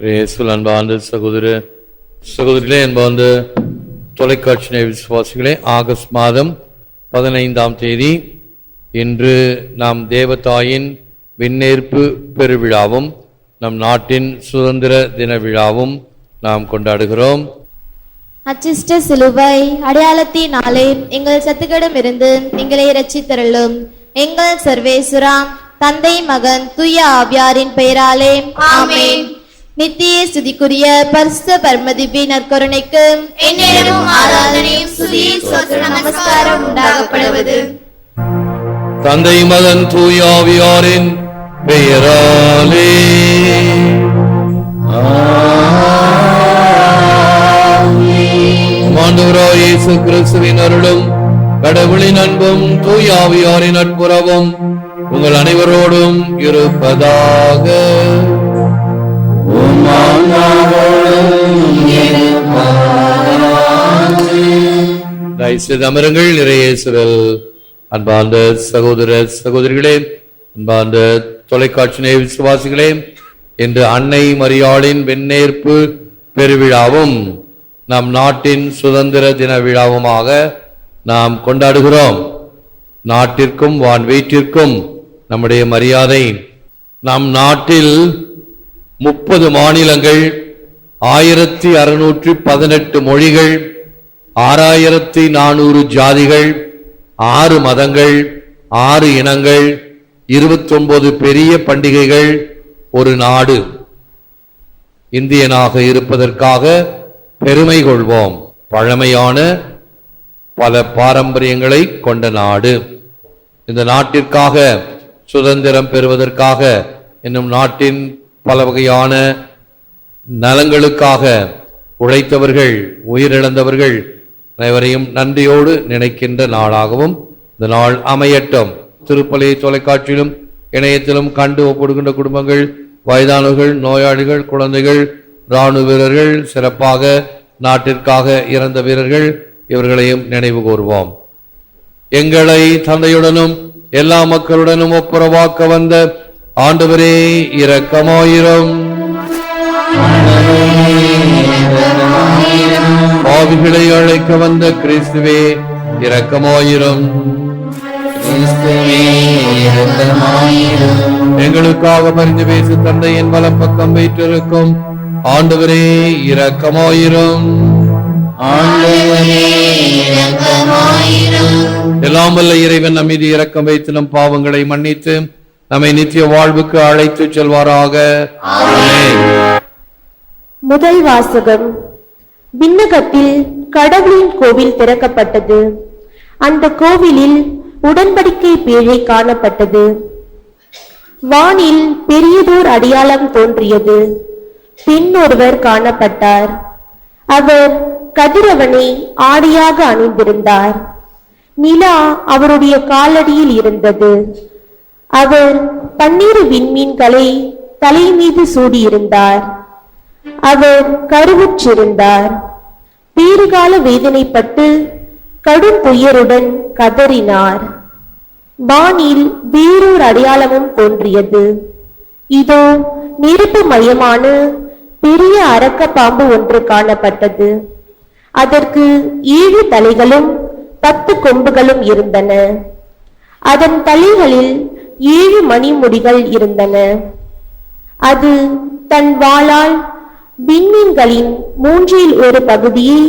இயேசுல் அன்பார்ந்த சகோதர சகோதரிகளே அன்பார்ந்த தொலைக்காட்சி விசுவாசிகளே ஆகஸ்ட் மாதம் பதினைந்தாம் தேதி இன்று நாம் தேவதாயின் விண்ணேற்பு பெருவிழாவும் நம் நாட்டின் சுதந்திர தின விழாவும் நாம் கொண்டாடுகிறோம். அச்சிஷ்ட சிலுவை அடையாளத்தினாலே எங்கள் சத்துக்களிடமிருந்து எங்களை ரச்சித்தருளும் எங்கள் சர்வேசுரா தந்தை மகன் தூய ஆவியாரின் பெயராலே ஆமேன். நித்திய ஸ்துதிக்குரிய பரிசுத்த பரமதிவி நற்கருணைக்கு என்னிடமும் ஆராதனையும் ஸ்தோத்திர நமஸ்காரம் உண்டாகப்படுவது. தந்தை மகன் தூயாவியாரின் பெயராலே. ஆண்டவராய் இயேசு கிறிஸ்துவின் அருளும் கடவுளின் அன்பும் தூயாவியாரின் நட்புறவும் உங்கள் அனைவரோடும் இருப்பதாக. அமருங்கள் இறையேசுவில் அன்பார்ந்த சகோதர சகோதரிகளே அன்பார்ந்த தொலைக்காட்சி நேய விசுவாசிகளே இன்று அன்னை மரியாளின் வெண்ணேற்பு பெருவிழாவும் நம் நாட்டின் சுதந்திர தின விழாவுமாக நாம் கொண்டாடுகிறோம். நாட்டிற்கும் வான் வீட்டிற்கும் நம்முடைய மரியாதை நம் நாட்டில் முப்பது மாநிலங்கள் ஆயிரத்தி அறுநூற்றி பதினெட்டு மொழிகள் ஆறாயிரத்தி நானூறு ஜாதிகள் ஆறு மதங்கள் ஆறு இனங்கள் இருபத்தொன்பது பெரிய பண்டிகைகள் ஒரு நாடு. இந்தியனாக இருப்பதற்காக பெருமை கொள்வோம். பழமையான பல பாரம்பரியங்களை கொண்ட நாடு. இந்த நாட்டிற்காக சுதந்திரம் பெறுவதற்காக இன்னும் நாட்டின் பல வகையான நலங்களுக்காக உழைத்தவர்கள் உயிரிழந்தவர்கள் அனைவரையும் நன்றியோடு நினைக்கின்ற நாளாகவும் இந்த நாள் அமையட்டும். திருப்பலி தொலைக்காட்சியிலும் இணையத்திலும் கண்டு ஒப்படுகின்ற குடும்பங்கள் வயதானவர்கள் நோயாளிகள் குழந்தைகள் இராணுவ வீரர்கள் சிறப்பாக நாட்டிற்காக இறந்த வீரர்கள் இவர்களையும் நினைவு கூர்வோம். எங்களை தந்தையுடனும் எல்லா மக்களுடனும் ஒப்புரவாக்க வந்த ஆண்டவரே இரக்கமாயிரம். பாவிகளை அழைக்க வந்த கிறிஸ்துவே இரக்கமாயிரம். எங்களுக்காக பரிந்து பேசு தந்தையின் வலம் பக்கம் வைத்திருக்கும் ஆண்டவரே இரக்கமாயிரம். எல்லாம் வல்ல இறைவன் நம் இரக்கம் வைத்திலும் பாவங்களை மன்னித்து நம்மை நித்திய வாழ்வுக்கு அழைத்து செல்வாராக. முதல் வாசகம். விண்ணகத்தில் கடவுளின் கோவில் திறக்கப்பட்டது. அந்த கோவிலில் உடன்படிக்கை பேழை காணப்பட்டது. வானில் பெரியதோர் அடையாளம் தோன்றியது. பெண் ஒருவர் காணப்பட்டார். அவர் கதிரவனை ஆடையாக அணிந்திருந்தார். நிலா அவருடைய காலடியில் இருந்தது. அவர் பன்னிரு விண்மீன்களை தலை மீது சூடியிருந்தார். அவர் கருவுற்றிருந்தார். பேறுகால வேதனைப்பட்டு கடும் துயருடன் கதறினார். வானில் வேறொரு அடையாளமும் தோன்றியது. இதோ நெருப்பு மயமான பெரிய அரக்க பாம்பு ஒன்று காணப்பட்டது. அதற்கு ஏழு தலைகளும் பத்து கொம்புகளும் இருந்தன. அதன் தலைகளில் ஏழு மணிமுடிகள் இருந்தன. அது தன் வாளால் விண்மீன்களின் மூன்றில் ஒரு பகுதியை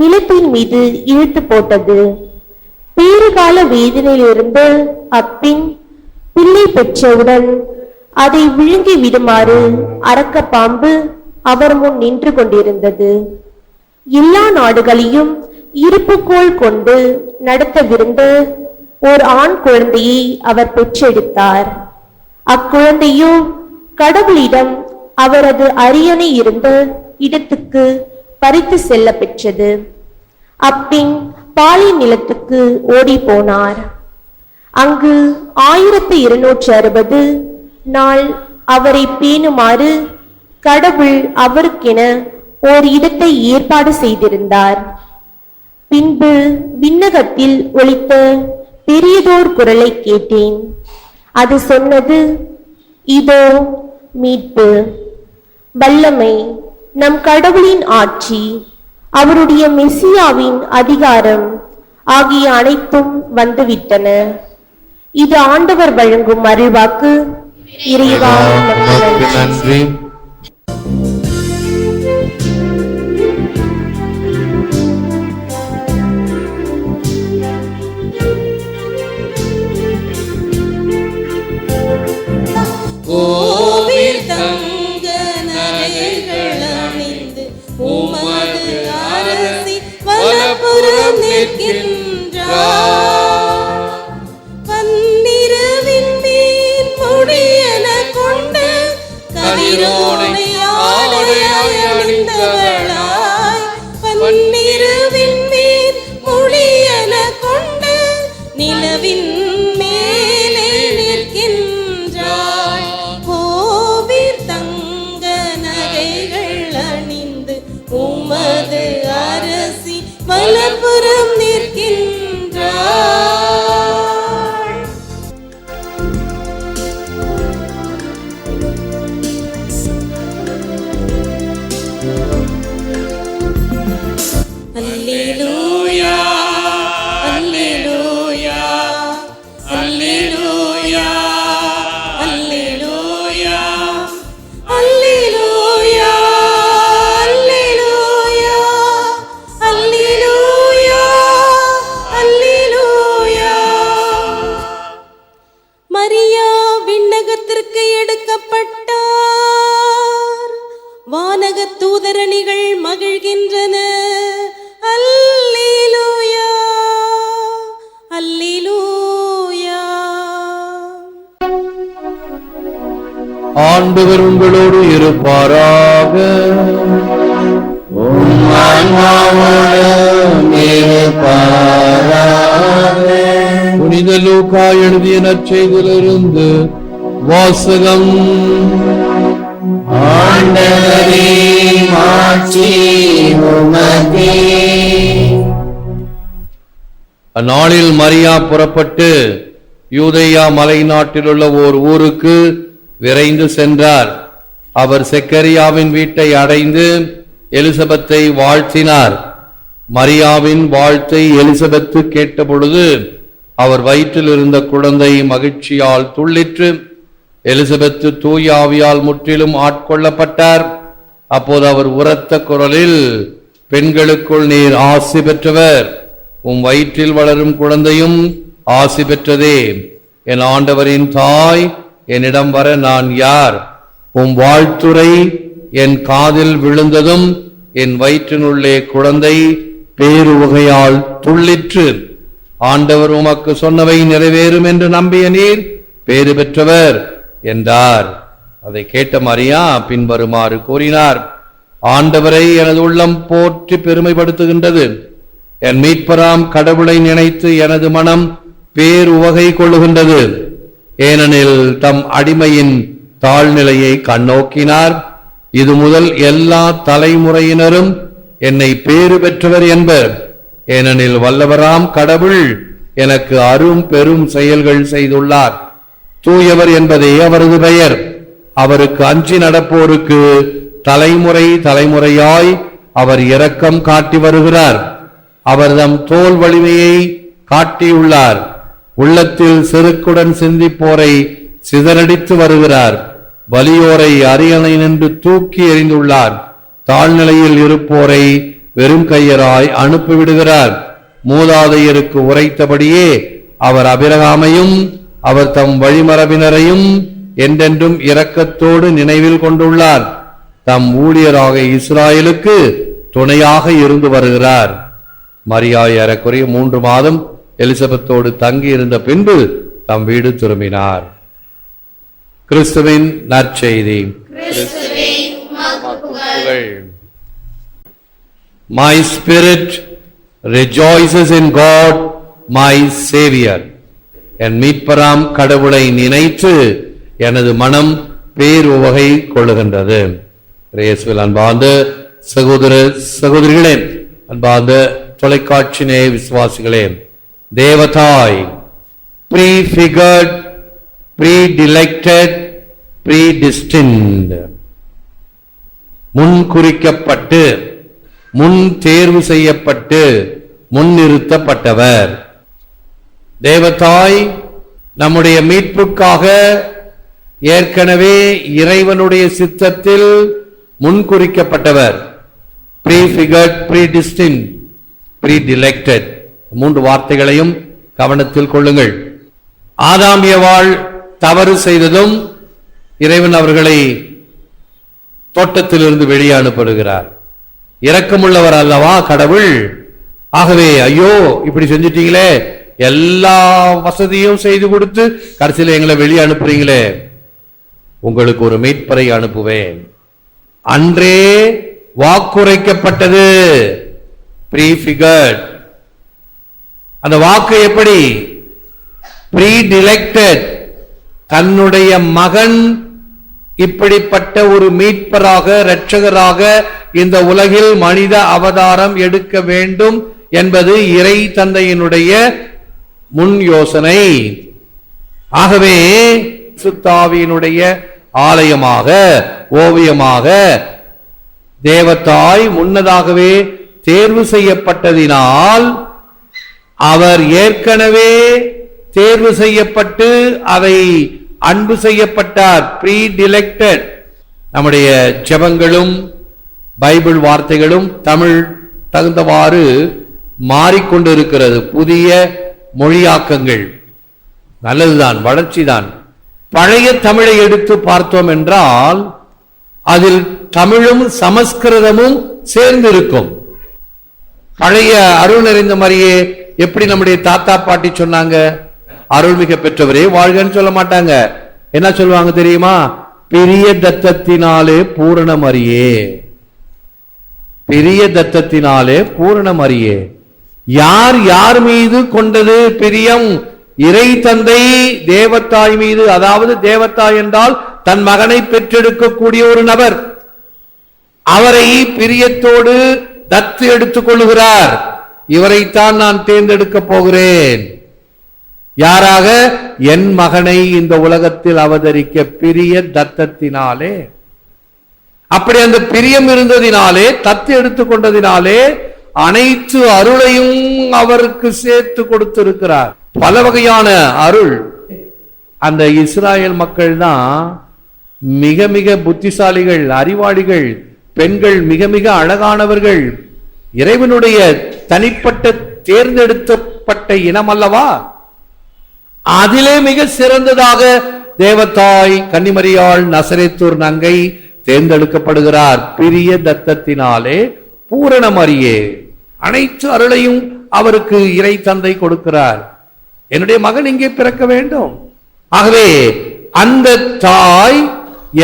நிலத்தின் மீது இழுத்து போட்டது. பேறுகால வேதனையிலிருந்து அப்பின் பிள்ளை பெற்றவுடன் அதை விழுங்கி விடுமாறு அரக்க பாம்பு அவர் முன் நின்று கொண்டிருந்தது. எல்லா நாடுகளையும் இருப்புக்கோள் கொண்டு நடத்தவிருந்த ஓர் ஆண் குழந்தையை அவர் பெற்றெடுத்தார். அக்குழந்தையோ கடவுளிடம் அவரது அரியணை இருந்த இடத்துக்கு பறித்து செல்ல பெற்றது அப்பின் பாலை நிலத்துக்கு ஓடி போனார் அங்கு ஆயிரத்தி இருநூற்றி அறுபது நாள் அவரை பேணுமாறு கடவுள் அவருக்கென ஓர் இடத்தை ஏற்பாடு செய்திருந்தார். பின்பு விண்ணகத்தில் ஒழித்த பெரியதோர் குரலை கேட்டேன். அது சொன்னது இதோ மீட்பு. வல்லமை நம் கடவுளின் ஆட்சி அவருடைய மெசியாவின் அதிகாரம் ஆகிய அனைத்தும் வந்துவிட்டன. இது ஆண்டவர் வழங்கும் அருள்வாக்கு. இறைவா. நன்றி. லூக்கா எழுதிய நற்செய்திலிருந்து வாசகம். ஆண்டவரே மாட்சி அந்நாளில் மரியா புறப்பட்டு யூதேயா மலை நாட்டிலுள்ள ஓர் ஊருக்கு விரைந்து சென்றார். அவர் செக்கரியாவின் வீட்டை அடைந்து எலிசபெத்தை வாழ்த்தினார். மரியாவின் வாழ்த்தை எலிசபெத்து கேட்டபொழுது அவர் வயிற்றில் இருந்த குழந்தை மகிழ்ச்சியால் துள்ளிற்று. எலிசபெத்து தூயாவியால் முற்றிலும் ஆட்கொள்ளப்பட்டார். அப்போது அவர் உரத்த குரலில் பெண்களுக்குள் நீர் ஆசி பெற்றவர். உம் வயிற்றில் வளரும் குழந்தையும் ஆசி பெற்றதே. என் ஆண்டவரின் தாய் என்னிடம் வர நான் யார்? உம் வாழ்த்துரை என் காதில் விழுந்ததும் என் வயிற்றினுள்ளே குழந்தை பேருவகையால் துள்ளிற்று. ஆண்டவர் உமக்கு சொன்னவை நிறைவேறும் என்று நம்பிய நீர் பேறு பெற்றவர் என்றார். அதை கேட்ட மரியா பின்வருமாறு கூறினார் ஆண்டவரை எனது உள்ளம் போற்றி பெருமைப்படுத்துகின்றது. என் மீட்பராம் கடவுளை நினைத்து எனது மனம் பேர் உவகை கொள்ளுகின்றது. ஏனெனில் தம் அடிமையின் தாழ்நிலையை கண்ணோக்கினார். இது முதல் எல்லா தலைமுறையினரும் என்னை பேறு பெற்றவர் என்பர். ஏனெனில் வல்லவராம் கடவுள் எனக்கு அரும் பெரும் செயல்கள் செய்துள்ளார். தூயவர் என்பதே அவரது பெயர். அவருக்கு அஞ்சி நடப்போருக்கு தலைமுறை தலைமுறையாய் அவர் இரக்கம் காட்டி வருகிறார். அவர் தம் தோல் வலிமையை காட்டியுள்ளார். உள்ளத்தில் செருக்குடன் சிந்திப்போரை சிதறடித்து வருகிறார். வலியோரை அரியணை நின்று தூக்கி எறிந்துள்ளார். தாழ்நிலையில் இருப்போரை வெறும் கையராய் அனுப்பிவிடுகிறார். மூதாதையருக்கு உரைத்தபடியே அவர் அபிரகாமையும் அவர் தம் வழிமரபினரையும் என்றென்றும் இரக்கத்தோடு நினைவில் கொண்டுள்ளார். தம் ஊழியராக இஸ்ராயலுக்கு துணையாக இருந்து வருகிறார். மரியாய் ஏறக்குறைய மூன்று மாதம் எலிசபெத்தோடு தங்கி இருந்த பின்பு தம் வீடு திரும்பினார். கிறிஸ்துவின் நற்செய்தி. My spirit rejoices in God, my Savior. என் மீட்பராம் கடவுளை நினைத்து எனது மனம் பேருவகை கொள்ளுகின்றது ரேசுவில் அன்பார்ந்த சகோதர சகோதரிகளே அன்பார்ந்த தொலைக்காட்சி விசுவாசிகளே தேவதாய் ப்ரீ-ஃபிகர்ட் ப்ரீ-டிலெக்டட் ப்ரீ-டிஸ்டின்ட் முன் குறிக்கப்பட்டு முன் தேர்வு செய்யப்பட்டு முன்னிறுத்தப்பட்டவர். தேவதாய் நம்முடைய மீட்புக்காக ஏற்கனவே இறைவனுடைய சித்தத்தில் முன்குறிக்கப்பட்டவர். ப்ரீஃபிகர்ட் ப்ரீடிஸ்டின் ப்ரீடிலெக்டட் மூன்று வார்த்தைகளையும் கவனத்தில் கொள்ளுங்கள். ஆதாமிய வாழ் தவறு செய்ததும் இறைவன் அவர்களை தோட்டத்திலிருந்து வெளியே அனுப்படுகிறார் இரக்கமுள்ளவர் அல்லவா கடவுள்? ஆகவே ஐயோ இப்படி செஞ்சிட்டீங்களே. எல்லா வசதியும் செய்து கொடுத்து கடைசியில் எங்களை வெளியே அனுப்புறீங்களே. உங்களுக்கு ஒரு மீட்பரை அனுப்புவேன். அன்றே வாக்குரைக்கப்பட்டது. ப்ரீஃபிகர்ட் அந்த வாக்கு எப்படி? ப்ரீ டிலெக்டட் தன்னுடைய மகன் இப்படிப்பட்ட ஒரு மீட்பராக இரட்சகராக இந்த உலகில் மனித அவதாரம் எடுக்க வேண்டும் என்பது இறை தந்தையினுடைய முன் யோசனை. ஆகவே சுத்தாவியினுடைய ஆலயமாக ஓவியமாக தேவத்தாய் முன்னதாகவே தேர்வு செய்யப்பட்டதினால் அவர் ஏற்கனவே தேர்வு செய்யப்பட்டு அதை அன்பு செய்யப்பட்டார் ப்ரீ டிலெக்டட் நம்முடைய ஜெபங்களும் பைபிள் வார்த்தைகளும் தமிழ் தகுந்தவாறு மாறிக்கொண்டிருக்கிறது. புதிய மொழியாக்கங்கள். நல்லதுதான் வளர்ச்சி தான் பழைய தமிழை எடுத்து பார்த்தோம் என்றால் அதில் தமிழும் சமஸ்கிருதமும் சேர்ந்து இருக்கும் பழைய அருள் நிறைந்த மாதிரியே எப்படி நம்முடைய தாத்தா பாட்டி சொன்னாங்க? அருள்மிக பெற்றவரே வாழ்கன்னு சொல்ல மாட்டாங்க. என்ன சொல்லுவாங்க தெரியுமா? பெரிய தத்தத்தினாலே பூரணம் அறியே. பெரிய தத்தத்தினாலே பூரணம் அறியே. யார் யார் மீது கொண்டது பிரியம்? இறை தந்தை தேவத்தாய் மீது அதாவது தேவத்தாய் என்றால் தன் மகனை பெற்றெடுக்கக்கூடிய ஒரு நபர். அவரை பிரியத்தோடு தத்து எடுத்துக் கொள்ளுகிறார். இவரைத்தான் நான் தேர்ந்தெடுக்க போகிறேன். யாராக? என் மகனை இந்த உலகத்தில் அவதரிக்க பிரிய தத்தத்தினாலே. அப்படி அந்த பிரியம் இருந்ததினாலே தத்து எடுத்துக்கொண்டதினாலே அனைத்து அருளையும் அவருக்கு சேர்த்து கொடுத்திருக்கிறார். பல வகையான அருள். அந்த இஸ்ராயல் மக்கள் தான் மிக மிக புத்திசாலிகள் அறிவாளிகள் பெண்கள் மிக மிக அழகானவர்கள். இறைவனுடைய தனிப்பட்ட தேர்ந்தெடுக்கப்பட்ட இனம் அல்லவா அதிலே மிக சிறந்ததாக தேவத்தாய் கன்னிமரியாள் நசரேத்தூர் நங்கை தேர்ந்தெடுக்கப்படுகிறார். பிரிய தத்தத்தினாலே பூரணமரியே அனைத்து அருளையும் அவருக்கு இறை தந்தை கொடுக்கிறார். என்னுடைய மகன் இங்கே பிறக்க வேண்டும். ஆகவே அந்த தாய்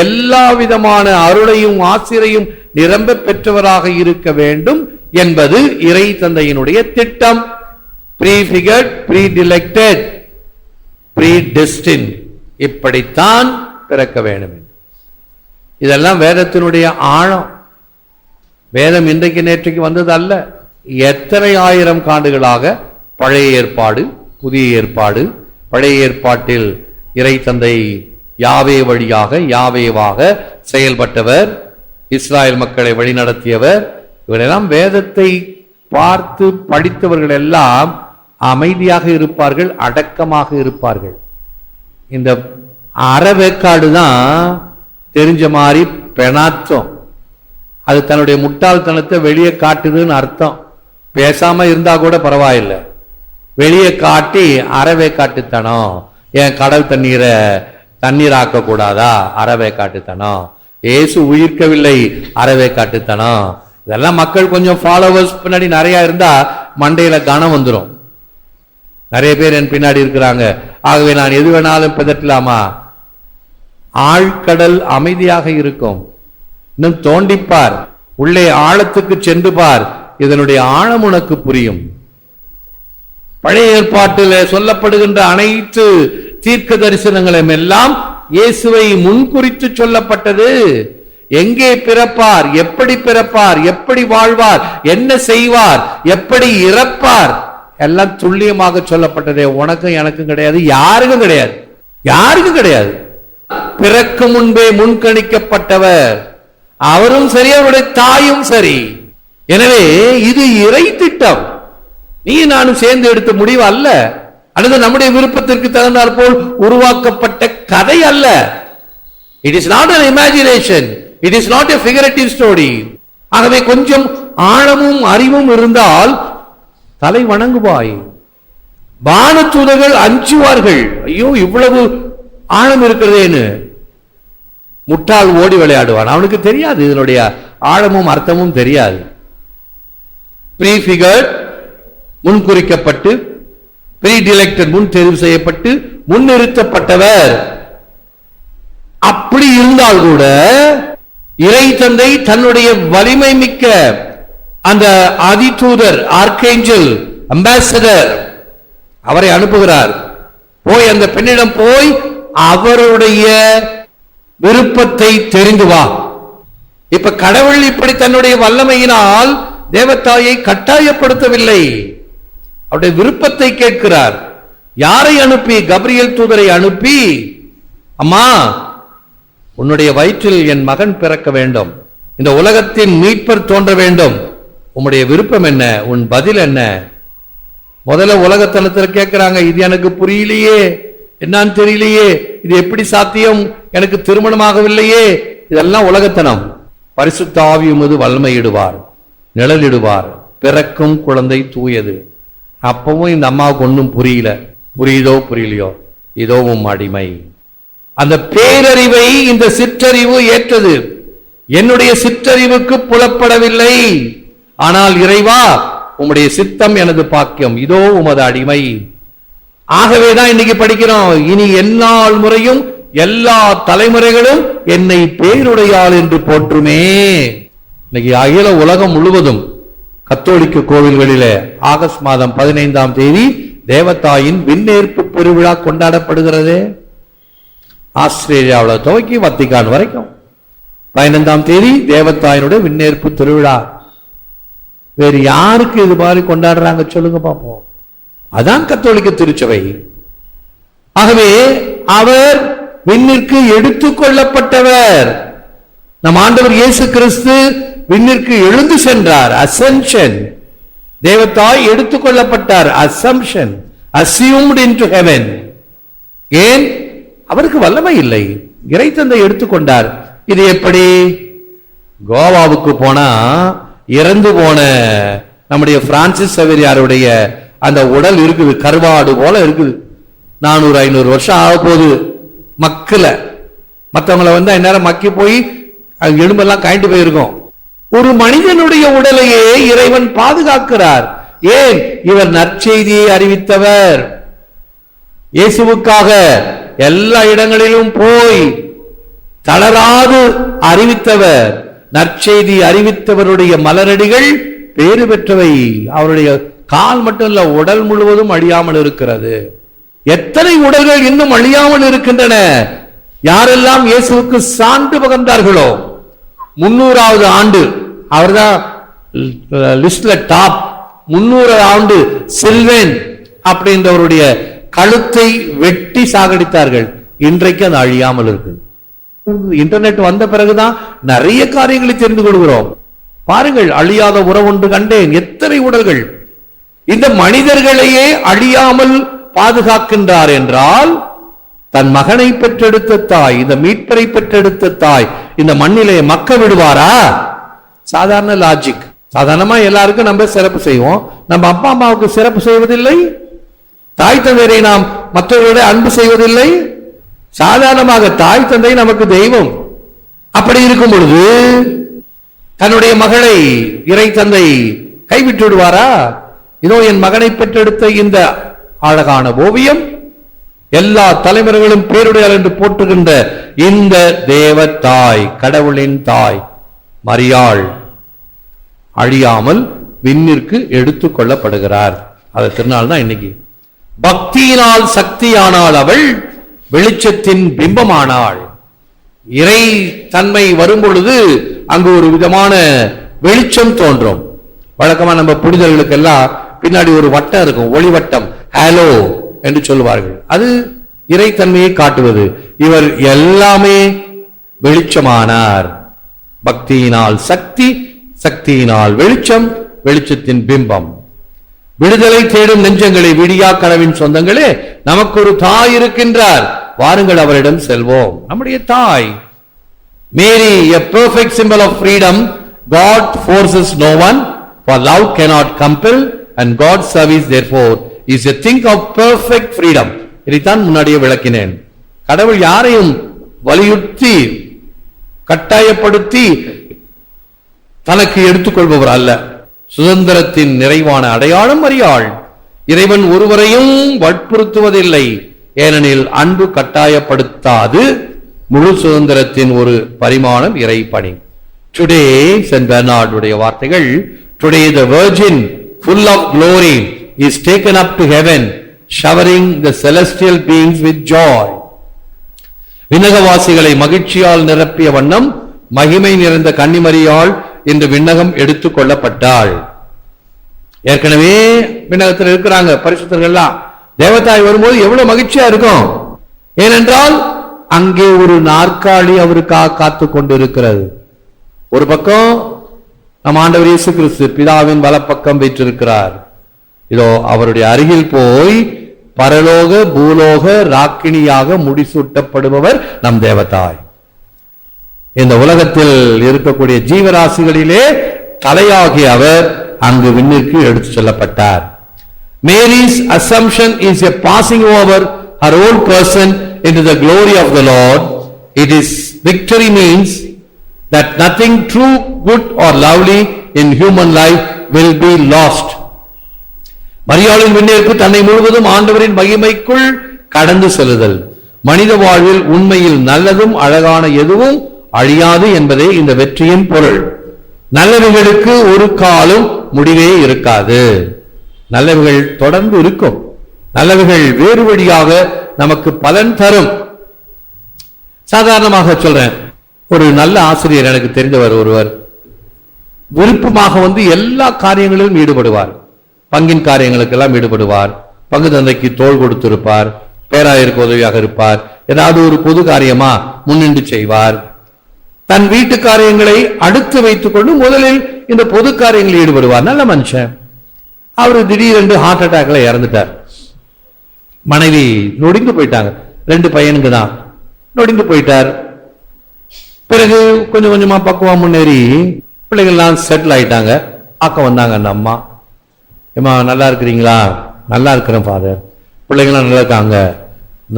எல்லா விதமான அருளையும் ஆசிரையும் நிரம்ப பெற்றவராக இருக்க வேண்டும் என்பது இறை தந்தையினுடைய திட்டம். ப்ரீஃபிகர்ட் ப்ரீ டிலெக்டட் ப்ரீடெஸ்டின் இப்படித்தான் பிறக்க வேண்டும். இதெல்லாம் வேதத்தினுடைய ஆழம். வேதம் இன்றைக்கு நேற்றைக்கு வந்தது அல்ல எத்தனை ஆயிரம் ஆண்டுகளாக பழைய ஏற்பாடு புதிய ஏற்பாடு பழைய ஏற்பாட்டில் இறை தந்தை யாவே வழியாக யாவேவாக செயல்பட்டவர் இஸ்ராயல் மக்களை வழிநடத்தியவர் இவரெல்லாம் வேதத்தை பார்த்து படித்தவர்கள் எல்லாம் அமைதியாக இருப்பார்கள் அடக்கமாக இருப்பார்கள். இந்த அறவேக்காடு தான் தெரிஞ்ச மாதிரி பெணாத்தம் அது தன்னுடைய முட்டாள்தனத்தை வெளியே காட்டுதுன்னு அர்த்தம். பேசாம இருந்தா கூட பரவாயில்லை. வெளியே காட்டி அறவே காட்டுத்தனம். ஏன் கடல் தண்ணீரை தண்ணீர் கூடாதா அறவே காட்டுத்தனம். இயேசு உயிர்க்கவில்லை அறவே காட்டுத்தனம். இதெல்லாம் மக்கள் கொஞ்சம் ஃபாலோவர்ஸ் பின்னாடி நிறைய இருந்தா மண்டையில கனம் வந்துடும் நிறைய பேர் என் பின்னாடி இருக்கிறாங்க. ஆகவே நான் எது வேணாலும் பிதட்டலாமா ஆழ்கடல் அமைதியாக இருக்கும். இன்னும் தோண்டிப்பார். உள்ளே ஆழத்துக்கு சென்று பார் இதனுடைய ஆழம் உனக்கு புரியும். பழைய ஏற்பாட்டில் சொல்லப்படுகின்ற அனைத்து தீர்க்க தரிசனங்களும் எல்லாம் இயேசுவை முன்குறித்து சொல்லப்பட்டது. எங்கே பிறப்பார்? எப்படி பிறப்பார்? எப்படி வாழ்வார்? என்ன செய்வார்? எப்படி இறப்பார்? எல்லாம் துல்லியமாக சொல்லப்பட்டதே உனக்கும் எனக்கும் கிடையாது யாருக்கும் கிடையாது. யாருக்கும் கிடையாது. பிறக்கு முன்பே முன்கணிக்கப்பட்டவர். அவரும் சரி அவருடைய தாயும் சரி. எனவே இது இறை திட்டம். நீ நானும் சேர்ந்து எடுத்த முடிவு அல்ல. அல்லது நம்முடைய விருப்பத்திற்கு தகுந்தாற் போல் உருவாக்கப்பட்ட கதை அல்ல. It is not an imagination it is not a story ஆகவே கொஞ்சம் ஆழமும் அறிவும் இருந்தால் தலை வணங்குவாய். வானத்தூதர்கள் அஞ்சுவார்கள். ஐயோ இவ்வளவு ஆழம் இருக்கிறதேன்னு. முட்டாள் ஓடி விளையாடுவான். அவனுக்கு தெரியாது. இதனுடைய ஆழமும் அர்த்தமும் தெரியாது. ப்ரீஃபிகர்ட் முன்குறிக்கப்பட்டு ப்ரீ டிலெக்டட் முன் தேர்வு செய்யப்பட்டு முன்னிறுத்தப்பட்டவர். அப்படி இருந்தால் கூட இறை தந்தை தன்னுடைய வலிமை மிக்க அந்த அதிதூதர் ஆர்கேஞ்சல் அம்பாசடர் அவரை அனுப்புகிறார். போய் அந்த பெண்ணிடம் போய் அவருடைய விருப்பத்தை தெரிந்து வா. இப்ப கடவுள் இப்படி தன்னுடைய வல்லமையினால் தேவத்தாயை கட்டாயப்படுத்தவில்லை. அவருடைய விருப்பத்தை கேட்கிறார். யாரை அனுப்பி? கப்ரியல் தூதரை அனுப்பி. அம்மா உன்னுடைய வயிற்றில் என் மகன் பிறக்க வேண்டும். இந்த உலகத்தின் மீட்பர் தோன்ற வேண்டும். உம்முடைய விருப்பம் என்ன? உன் பதில் என்ன? முதல்ல உலகத்தனத்தில் கேட்கிறாங்க இது எனக்கு புரியலையே. என்னன்னு தெரியலையே. இது எப்படி சாத்தியம்? எனக்கு திருமணமாகவில்லையே. இதெல்லாம் உலகத்தனம். பரிசுத்த ஆவி உமது வல்லமையிடுவார் நிழலிடுவார். பிறக்கும் குழந்தை தூயது. அப்பவும் இந்த அம்மாவுக்கு ஒன்றும் புரியல. புரியுதோ புரியலையோ? இதோவும் அடிமை. அந்த பேரறிவை இந்த சிற்றறிவு ஏற்றது. என்னுடைய சிற்றறிவுக்கு புலப்படவில்லை. ஆனால் இறைவா உம்முடைய சித்தம் எனது பாக்கியம். இதோ உமது அடிமை. ஆகவேதான் இன்னைக்கு படிக்கிறோம். இனி எந்நாள் முறையும் எல்லா தலைமுறைகளும் என்னை பேருடையாள் என்று போற்றுமே. இன்னைக்கு அகில உலகம் முழுவதும் கத்தோலிக்க கோவில்களிலே ஆகஸ்ட் மாதம் பதினைந்தாம் தேதி தேவத்தாயின் விண்ணேற்பு பெருவிழா கொண்டாடப்படுகிறது. ஆஸ்திரேலியாவில் துவக்கி வத்திகான் வரைக்கும். பதினைந்தாம் தேதி தேவத்தாயினுடைய விண்ணேற்பு திருவிழா வேறு யாருக்கு இது மாதிரி கொண்டாடுறாங்க சொல்லுங்க பார்ப்போம். அதான் கத்தோலிக்க திருச்சபை. ஆகவே அவர் விண்ணிற்கு எடுத்துக்கொள்ளப்பட்டவர் நம் ஆண்டவர் இயேசு கிறிஸ்து விண்ணிற்கு எழுந்து சென்றார். அசென்ஷன் தேவத்தாய் எடுத்துக் கொள்ளப்பட்டார். அசம்ஷன் அசியூம்ட் இன்டு ஹெவன் ஏன்? அவருக்கு வல்லமை இல்லை. இறைத்தந்தை எடுத்துக்கொண்டார் இது எப்படி? கோவாவுக்கு போனா இறந்து போன நம்முடைய பிரான்சிஸ் சவேரியாருடைய அந்த உடல் இருக்குது கருவாடு போல இருக்குது. நானூறு ஐநூறு வருஷம் ஆக போகுது. மக்கல. மற்றவங்கள வந்து அந்நேரம் மக்கி போய் அது எலும்பெல்லாம் காய்ந்து போயிருக்கும். ஒரு மனிதனுடைய உடலையே இறைவன் பாதுகாக்கிறார். ஏன்? இவர் நற்செய்தியை அறிவித்தவர். இயேசுவுக்காக எல்லா இடங்களிலும் போய் தளராது அறிவித்தவர். நற்செய்தி அறிவித்தவருடைய மலரடிகள் பேறு பெற்றவை. அவருடைய கால் மட்டும் இல்ல உடல் முழுவதும் அழியாமல் இருக்கிறது. எத்தனை உடல்கள் இன்னும் அழியாமல் இருக்கின்றன? யாரெல்லாம் இயேசுவுக்கு சான்று பகர்ந்தார்களோ? முன்னூறாவது ஆண்டு அவர்தான் லிஸ்ட்ல டாப். முன்னூறு ஆண்டு சில்வேன் அப்படின்றவருடைய கழுத்தை வெட்டி சாகடித்தார்கள். இன்றைக்கு அது அழியாமல் இருக்கு இன்டர்நெட் வந்த பிறகுதான் நிறைய காரியங்களை தெரிந்து கொள்கிறோம். பாருங்கள் அழியாத உறவொன்று கண்டேன். எத்தனை உடல்கள். இந்த மனிதர்களையே அழியாமல் பாதுகாக்கின்றார் என்றால் தன் மகனை பெற்றெடுத்த தாய் இந்த மீட்பரை பெற்றெடுத்த தாய் இந்த மண்ணிலே மக்க விடுவாரா? சாதாரண லாஜிக் சாதாரணமா எல்லாருக்கும் நம்ம சிறப்பு செய்வோம். நம்ம அப்பா அம்மாவுக்கு சிறப்பு செய்வதில்லை. தாய் தந்தையரை நாம் மற்றவர்களை அன்பு செய்வதில்லை. சாதாரணமாக தாய் தந்தை நமக்கு தெய்வம். அப்படி இருக்கும் பொழுது தன்னுடைய மகளை இறை தந்தை கைவிட்டு விடுவாரா? இதோ என் மகனை பெற்றெடுத்த இந்த அழகான ஓவியம் எல்லா தலைமுறைகளும் பேருடையார் என்று போற்றுகின்ற இந்த தேவ தாய் கடவுளின் தாய் மரியாள் அழியாமல் விண்ணிற்கு எடுத்துக் கொள்ளப்படுகிறார். அது திருநாள் தான் இன்னைக்கு. பக்தியினால் சக்தியானால் அவள் வெளிச்சத்தின் பிம்பமானாள். இறை தன்மை வரும் பொழுது அங்கு ஒரு விதமான வெளிச்சம் தோன்றும். வழக்கமா நம்ம புனிதர்களுக்கெல்லாம் பின்னாடி ஒரு வட்டம் இருக்கும். ஒளிவட்டம் ஹலோ என்று சொல்லுவார்கள். அது இறைத்தன்மையை காட்டுவது. இவர் எல்லாமே வெளிச்சமானார். பக்தியினால் சக்தி சக்தியினால் வெளிச்சம் வெளிச்சத்தின் பிம்பம். விடுதலை தேடும் நெஞ்சங்களை விடியா கனவின் சொந்தங்களே நமக்கு ஒரு தாய் இருக்கின்றார். வாருங்கள் அவரிடம் செல்வோம். நம்முடைய தாய் மேரி a perfect symbol of freedom. God forces no one for love cannot compel and god's service therefore is a thing of perfect freedom. இதைத்தான் முன்னாடியே விளக்கினேன். கடவுள் யாரையும் வலியுறுத்தி கட்டாயப்படுத்தி தனக்கு எடுத்துக்கொள்பவர் அல்ல. சுதந்திரத்தின் நிறைவான அடையாளம் அறியாள். இறைவன் ஒருவரையும் வற்புறுத்துவதில்லை. ஏனெனில் அன்பு கட்டாயப்படுத்தாது முழு சுதந்திரத்தின் ஒரு பரிமாணம் இறைப்பணி. டுடே சென்ட் பெர்னார்டுடைய வார்த்தைகள் today the virgin full of glory is taken up to heaven showering the celestial beings with joy விண்ணகவாசிகளை மகிழ்ச்சியால் நிரப்பிய வண்ணம் மகிமை நிறைந்த கன்னிமரியால் இன்று விண்ணகம் எடுத்துக் கொள்ளப்பட்டாள். ஏற்கனவே விண்ணகத்தில் இருக்கிறாங்க பரிசுத்தர்கள்லாம். தேவதாய் வரும்போது எவ்வளவு மகிழ்ச்சியா இருக்கும்? ஏனென்றால் அங்கே ஒரு நாற்காலி அவருக்காக காத்து கொண்டிருக்கிறது. ஒரு பக்கம் நம் ஆண்டவர் இயேசு கிறிஸ்து பிதாவின் வலப்பக்கம் வைத்திருக்கிறார். இதோ அவருடைய அருகில் போய் பரலோக பூலோக ராக்கினியாக முடிசூட்டப்படுபவர் நம் தேவதாய். இந்த உலகத்தில் இருக்கக்கூடிய ஜீவராசிகளிலே தலையாகிய அவர் அங்கு விண்ணிற்கு எடுத்துச் செல்லப்பட்டார். Mary's assumption is a passing over her own person into the glory of the Lord. It is victory means that nothing true, good or lovely in human life will be lost. மரியாளின் விண்ணிற்கு தன்னை முழுவதும் ஆண்டவரின் மகிமைக்குள் கடந்து செல்லுதல் மனித வாழ்வில் உண்மையில் நல்லதும் அழகான எதுவும் அழியாது என்பதே இந்த வெற்றியின் பொருள் நல்லவைகளுக்கு ஒரு காலம் முடிவே இருக்காது நல்லவைகள் தொடர்ந்து இருக்கும். நல்லவைகள் வேறு வழியாக நமக்கு பலன் தரும். சாதாரணமாக சொல்றேன். ஒரு நல்ல ஆசிரியர் எனக்கு தெரிந்தவர் ஒருவர். விருப்பமாக வந்து எல்லா காரியங்களிலும் ஈடுபடுவார். பங்கின் காரியங்களுக்கெல்லாம் ஈடுபடுவார். பங்கு தந்தைக்கு தோல் கொடுத்திருப்பார். பேராயருக்கு உதவியாக இருப்பார். ஏதாவது ஒரு பொது காரியமா முன்னின்று செய்வார். தன் வீட்டு காரியங்களை அடுத்து வைத்துக் கொண்டு முதலில் இந்த பொது காரியங்களில் ஈடுபடுவார். நல்ல மனுஷன். அவர் திடீரென்று ஹார்ட் அட்டாக்ல இறந்துட்டார். மனைவி நொடிந்து போயிட்டாங்க. ரெண்டு பையனுக்கு தான். நொடிந்து போயிட்டார். பிறகு கொஞ்சம் கொஞ்சமா பக்குவம் முன்னேறி பிள்ளைகள்லாம் செட்டில் ஆயிட்டாங்க. அக்கம் வந்தாங்க அந்த அம்மா. ஏம்மா நல்லா இருக்கிறீங்களா? நல்லா இருக்கிறேன் ஃபாதர் பிள்ளைங்களாம் நல்லா இருக்காங்க?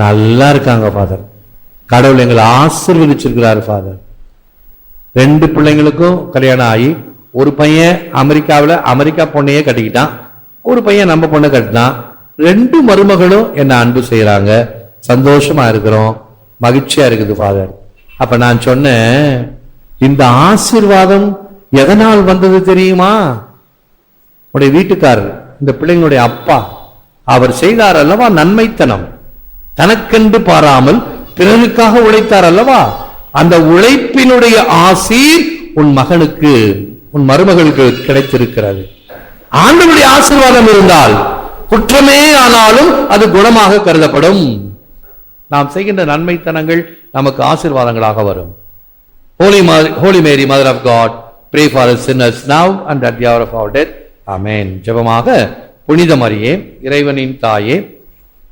நல்லா இருக்காங்க ஃபாதர் கடவுள் எங்களை ஆசீர்வதிச்சிருக்கிறாரு ஃபாதர் ரெண்டு பிள்ளைங்களுக்கும் கல்யாணம் ஆகி ஒரு பையன் அமெரிக்காவில் அமெரிக்கா பொண்ணையே கட்டிக்கிட்டான். ஒரு பையன் நம்ம பொண்ணை கட்டினான். ரெண்டு மருமகளும் என்ன அன்பு செய்யறாங்க சந்தோஷமா இருக்கிறோம். மகிழ்ச்சியா இருக்குது ஃபாதர் அப்ப நான் சொன்னேன் இந்த ஆசிர்வாதம் எதனால் வந்தது தெரியுமா? உடைய வீட்டுக்காரர் இந்த பிள்ளைங்களுடைய அப்பா அவர் செய்தார் அல்லவா நன்மைத்தனம்? தனக்கென்று பாராமல் பிறருக்காக உழைத்தார் அல்லவா? அந்த உழைப்பினுடைய ஆசீர் உன் மகனுக்கு உன் மருமகளுக்கு கிடைத்திருக்கிறது. ஆண்டவருடைய ஆசீர்வாதம் இருந்தால் குற்றமே ஆனாலும் அது குணமாக கருதப்படும். நாம் செய்கின்ற நன்மைத்தனங்கள் நமக்கு ஆசீர்வாதங்களாக வரும். Holy holy Mary mother of God pray for sinners now and at and hour of hour of our death. ஜெபமாக இறைவனின் தாயே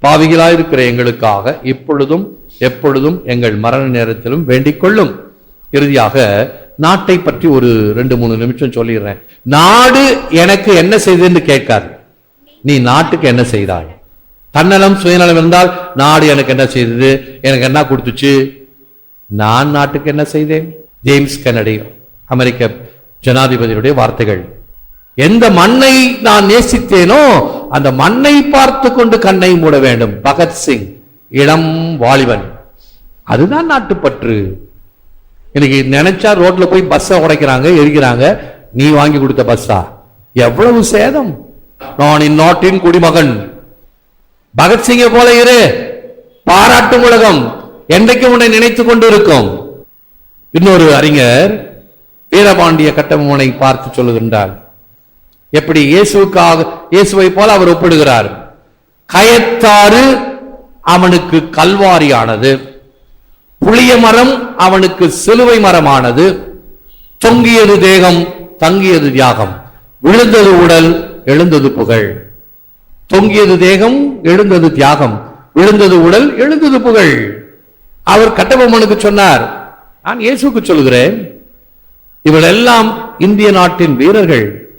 பாவிகளாயிருக்கிற எங்களுக்காக இப்பொழுதும் எப்பொழுதும் எங்கள் மரண நேரத்திலும் வேண்டிக் கொள்ளும். இறுதியாக நாட்டை பற்றி ஒரு ரெண்டு மூணு நிமிஷம் சொல்லிடுறேன். நாடு எனக்கு என்ன செய்ததுன்னு கேட்காது. நீ நாட்டுக்கு என்ன செய்தாய்? தன்னலம் சுயநலம் இருந்தால் நாடு எனக்கு என்ன செய்தது? எனக்கு என்ன கொடுத்துச்சு? நான் நாட்டுக்கு என்ன செய்தேன்? ஜேம்ஸ் கென்னடி அமெரிக்க ஜனாதிபதியுடைய வார்த்தைகள். எந்த மண்ணை நான் நேசித்தேனோ அந்த மண்ணை பார்த்து கொண்டு கண்ணை மூட வேண்டும். பகத்சிங் இளம் வாலிபன். அதுதான் நாட்டுப்பற்று. இன்னைக்கு நினைச்சா ரோட்ல போய் பஸ்ஸை உடைக்கிறாங்க எரிக்கிறாங்க. நீ வாங்கி கொடுத்த பஸ்ஸா எவ்வளவு சேதம்? நான் இந்நாட்டின் குடிமகன். பகத்சிங்கை போல இரு. பாராட்டும் உலகம். என்றைக்கும் உன்னை நினைத்து கொண்டு இருக்கும் இன்னொரு அறிஞர் வீரபாண்டிய கட்டபொம்மனை பார்த்து சொல்லுகின்றார். எப்படி இயேசுக்காக இயேசுவை போல அவர் ஒப்பிடுகிறார். கயத்தாறு அவனுக்கு கல்வாரியானது. புளிய மரம் அவனுக்கு சிலுவை மரமானது. தொங்கியது தேகம் தங்கியது தியாகம். விழுந்தது உடல் எழுந்தது புகழ். தொங்கியது தேகம் எழுந்தது தியாகம். விழுந்தது உடல் எழுந்தது புகழ். அவர் கட்டபொம்மனுக்கு சொன்னார் நான் இயேசுக்கு சொல்கிறேன் இவளெல்லாம் இந்திய நாட்டின் வீரர்கள்.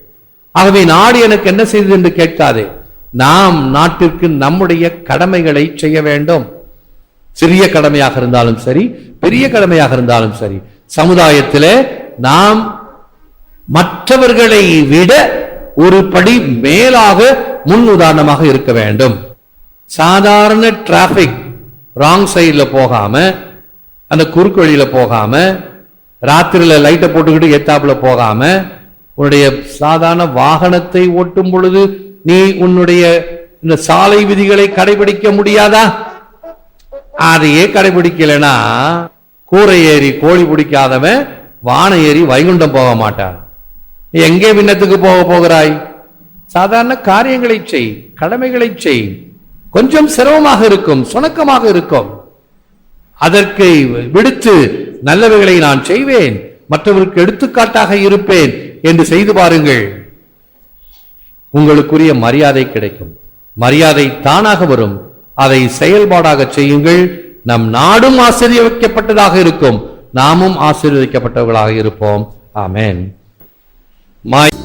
ஆகவே நாடு எனக்கு என்ன செய்தது என்று கேட்காதே. நாம் நாட்டிற்கு நம்முடைய கடமைகளை செய்ய வேண்டும். சிறிய கடமையாக இருந்தாலும் சரி பெரிய கடமையாக இருந்தாலும் சரி சமுதாயத்தில் நாம் மற்றவர்களை விட ஒரு படி மேலாக முன் உதாரணமாக இருக்க வேண்டும். சாதாரண டிராபிக் ராங் சைடில் போகாம அந்த குறுக்கு வழியில் போகாம ராத்திரியில் லைட்டை போட்டுக்கிட்டு எத்தாப்புல போகாம உன்னுடைய சாதாரண வாகனத்தை ஓட்டும் பொழுது நீ உன்னுடைய இந்த சாலை விதிகளை கடைபிடிக்க முடியாதா? அதையே கடைபிடிக்கலைன்னா கூரை ஏறி கோழி பிடிக்காதவன் வானை ஏறி வைகுண்டம் போக மாட்டான். எங்கே விண்ணத்துக்கு போக போகிறாய்? சாதாரண காரியங்களை செய் கடமைகளை செய். கொஞ்சம் சிரமமாக இருக்கும் சுணக்கமாக இருக்கும். அதற்கு விடுத்து நல்லவைகளை நான் செய்வேன் மற்றவருக்கு எடுத்துக்காட்டாக இருப்பேன் என்று செய்து பாருங்கள். உங்களுக்குரிய மரியாதை கிடைக்கும். மரியாதை தானாக வரும். அதை செயல்பாடாக செய்யுங்கள். நம் நாடும் ஆசீர்வதிக்கப்பட்டதாக இருக்கும். நாமும் ஆசீர்வதிக்கப்பட்டவர்களாக இருப்போம். ஆமேன். மாய்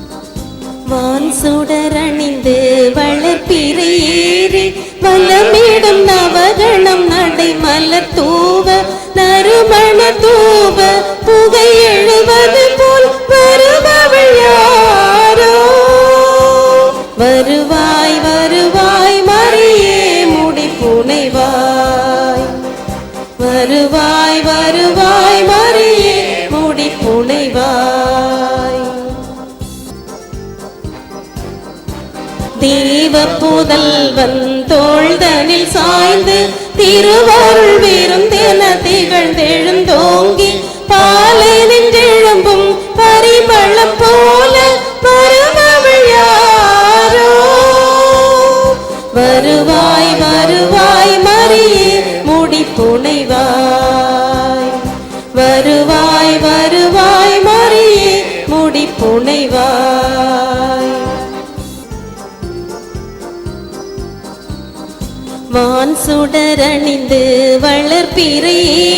வான் சுடரணிந்து வளர்ப்பிரையேறி ஏறி நவகணம் நடை மலர் தூவ நறுமண தூவ புகை எழுவது போல் வருபவள் புதல்வன் தோள்தனில் சாய்ந்து திருவருள் விருந்தென திகழ்ந்தெழுந்தோங்கி பாலை நின்றெழும்பும் பரிமளம் போல் சுடரணிந்து வளர்ப்பிறையே